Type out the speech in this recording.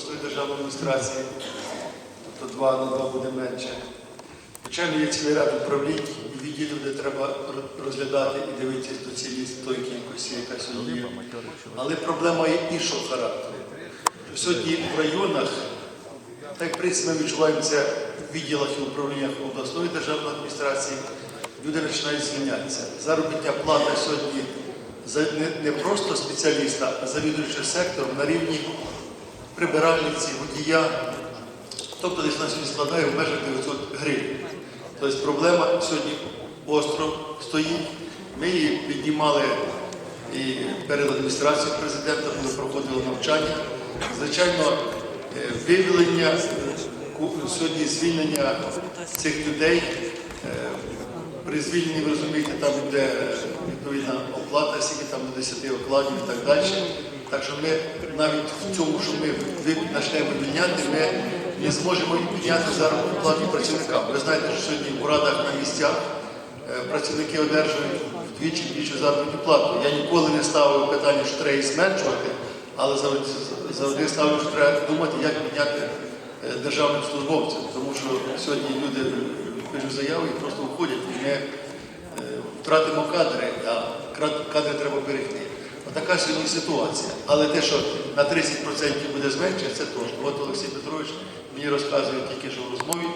обласної державної адміністрації, тобто два на два буде менше. Звичайно, є цілий ряд управлінь і відділів, де треба розглядати і дивитися до цієї тої кількості, яка сьогодні є. Але проблема є іншого характеру. Сьогодні в районах, так як в принципі ми відчуваємо це в відділах і управліннях обласної державної адміністрації, люди починають звільнятися. Заробітня плата сьогодні за не, просто спеціаліста, а завідуючого сектором на рівні прибиральниці, водія, тобто десь на сьогодні складає в межах 900 гривень. Тобто проблема сьогодні остро стоїть. Ми її піднімали і перед адміністрацією президента, коли проходило навчання. Звичайно, е, виявлення сьогодні звільнення цих людей. е, При звільненні, ви розумієте, там йде е, відповідна оплата, скільки там до 10 окладів і так далі. Так що ми навіть в цьому, що ми почнемо вивільняти, ми не зможемо підняти заробітну плату працівникам. Ви знаєте, що сьогодні в радах на місцях е, працівники одержують вдвічі більшу заробітну плату. Я ніколи не ставив питання, що треба її зменшувати, але завжди, ставлю, що треба думати, як підняти е, державним службовцям, тому що сьогодні люди пишуть заяви і просто виходять, і ми е, втратимо кадри, а кадри треба берегти. Отака сьогодні ситуація. Але те, що на 30% буде зменшення, це точно. От Олексій Петрович мені розказує тільки що в розмові,